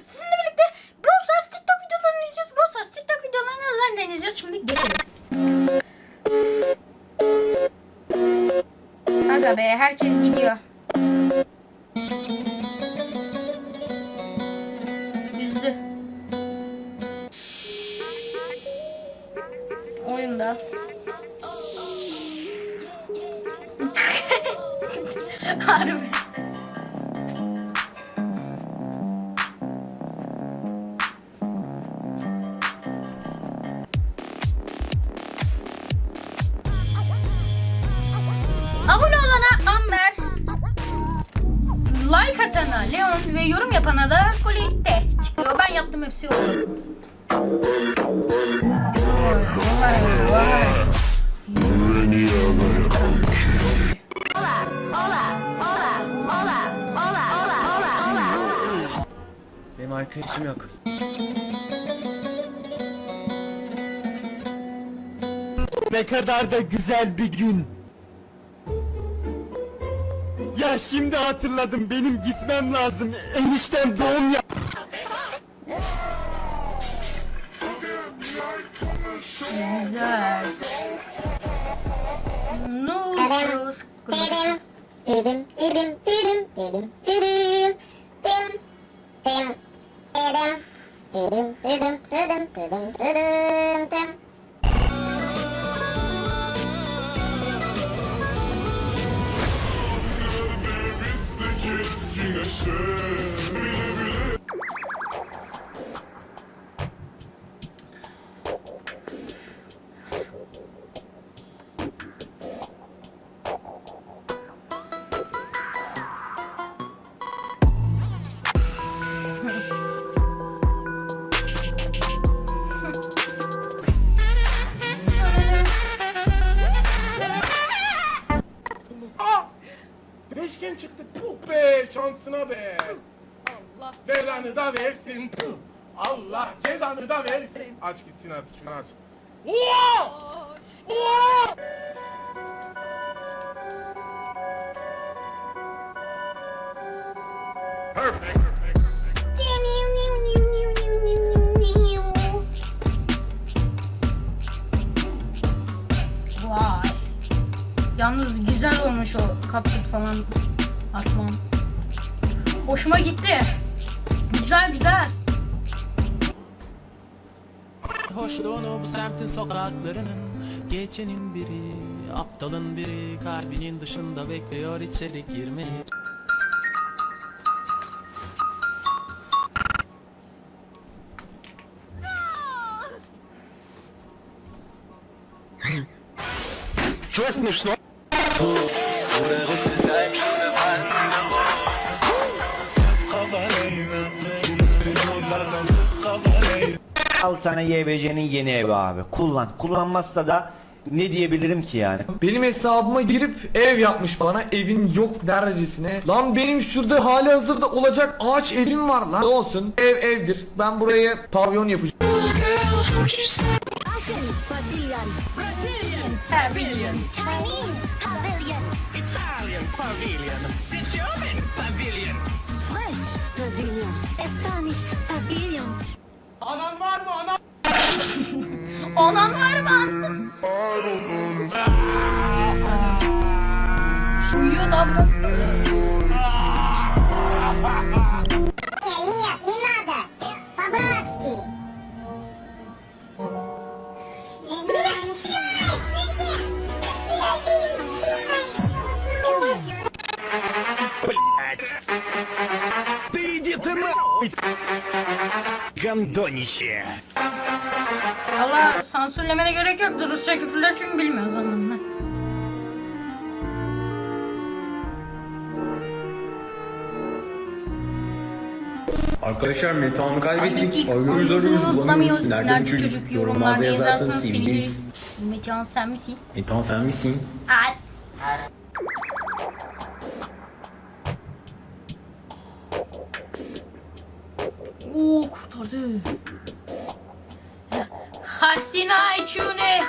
sizinle birlikte Brawl Stars TikTok videolarını izliyoruz. Brawl Stars TikTok videolarını nereden izliyoruz? Şimdi geçelim. Aga be herkes gidiyor. Üzdü. Oyunda. Harbi. Atana Leon ve yorum yapana da Colette çıkıyor. Ben yaptım hepsi oldu. Vay, vay. Benim arkadaşım yok. Ne kadar da güzel bir gün. Ya şimdi hatırladım benim gitmem lazım. Eniştem doğum ya. Güzel. Nus Dedim, dedim, dedim, dedim, dedim, dedim, dedim, dedim, dedim, dedim, dedim, dedim, dedim, dedim. mexer belanı da versin. Allah cezanı da versin. Aç gitsin artık şunu aç. Oha! Oha! Vay. Yalnız güzel olmuş o kaput falan atmam. Hoşuma gitti. Güzel güzel. Hoşluğunu bu semtin sokaklarının Gecenin biri, aptalın biri Kalbinin dışında bekliyor içeri girmeyi Çözmüş lan. Al sana YBC'nin yeni evi abi. Kullan. Kullanmazsa da ne diyebilirim ki yani? Benim hesabıma girip ev yapmış bana evin yok derecesine. Lan benim şurada hali hazırda olacak ağaç evim var lan. Ne olsun ev evdir. Ben buraya pavyon yapacağım. Pavilion French pavilion, Spanish pavilion. Anan var mı anan? Anan var mı? Uyuyor lan bu. Гандонище. Valla sansürlemene gerek yok. Rusça küfürler çünkü bilmiyoruz anlamını. Arkadaşlar metanı kaybettik. Kaybettik. Arıyoruz Yüzünü arıyoruz bulamıyoruz. bulamıyoruz. Nerede bu çocuk? Yorumlarda yazarsanız seviniriz. Mecan sen misin? Metan sen misin? Ay. Oo kurtardı. Hasina içune.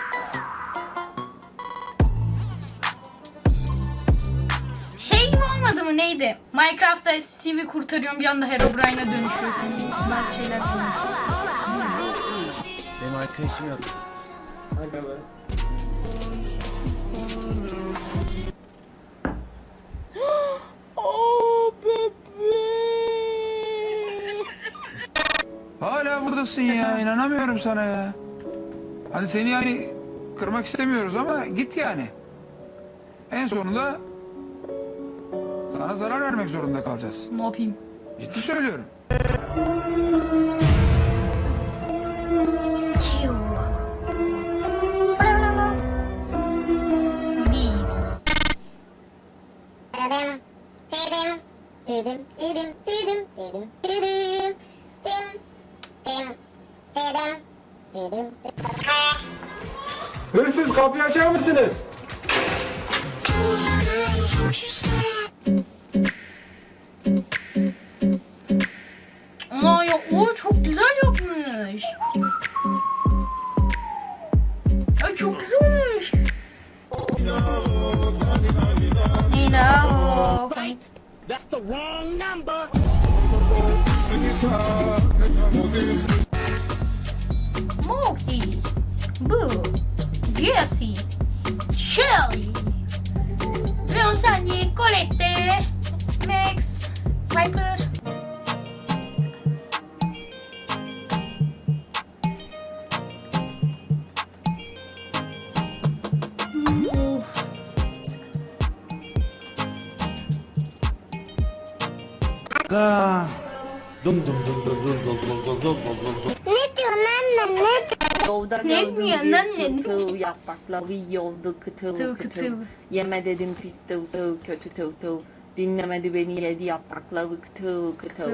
Şey gibi olmadı mı neydi? Minecraft'ta Steve'i kurtarıyorum bir anda Herobrine'a dönüşüyorsun. Bazı şeyler falan. Benim arkadaşım yok. Hala buradasın ya inanamıyorum sana ya. Hadi seni yani kırmak istemiyoruz ama git yani. En sonunda sana zarar vermek zorunda kalacağız. Ne yapayım? Ciddi söylüyorum. Kapıyı açar mısınız? Ana ya o çok güzel yapmış. Ay çok güzel olmuş. Hello. That's the wrong number. Mortis. Boo. Jesse. Shelly. Leon Sandy. Colette. Max. Piper. Ga. Dum dum dum dum dum dum dum dum dum dum dum dum. Ne diyorsun anne ne? Yolda Ne gördüm bir lan ne diyor? yaprakları yiyordu kıtıl Tıl kıtıl. kıtıl. Yeme dedim pis tıl tıl kötü tıl tıl. Dinlemedi beni yedi yaprakları kıtıl kıtıl.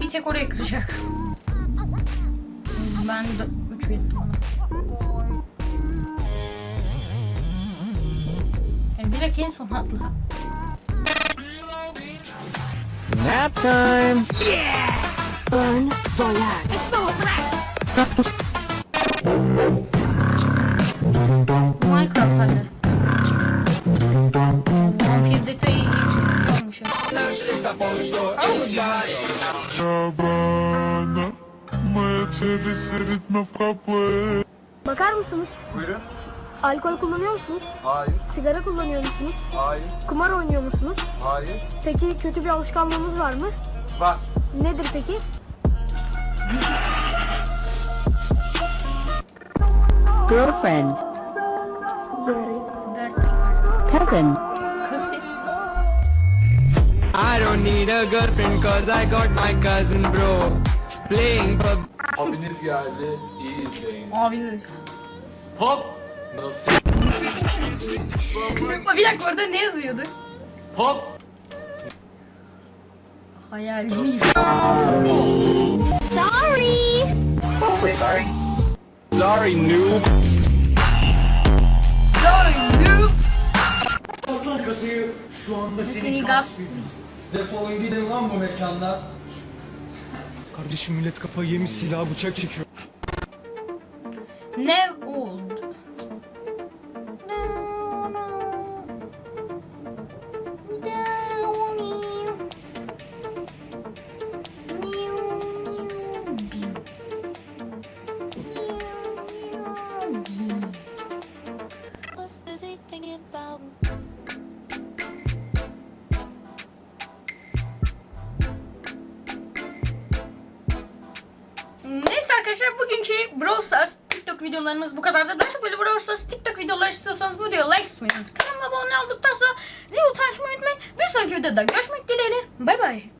Bir tek oraya kıracak. Ben de 3 Nap time! Yeah! Burn voyage! I smell a rat! Minecraft Bakar mısınız? Buyurun. Alkol kullanıyor musunuz? Hayır. Sigara kullanıyor musunuz? Hayır. Kumar oynuyor musunuz? Hayır. Peki kötü bir alışkanlığınız var mı? Var. Nedir peki? Girlfriend, cousin. I don't need a girlfriend cause I got my cousin bro. Playing pub. Abiniz geldi. İyi izleyin. Abi. Hop. Nasıl? Bir dakika orada ne yazıyordu? Hop. Hayalim. Sorry noob. Sorry noob. Patlar kasayı. Şu anda Seni gaz. Defolun gidin lan bu mekandan. Kardeşim millet kafayı yemiş silah bıçak çekiyor. Ne arkadaşlar bugünkü Brawl Stars TikTok videolarımız bu kadar da daha çok böyle Brawl Stars TikTok videoları istiyorsanız bu videoya like atmayı unutmayın. Kanalıma abone olduktan sonra zil açmayı unutmayın. Bir sonraki videoda görüşmek dileğiyle. Bay bay.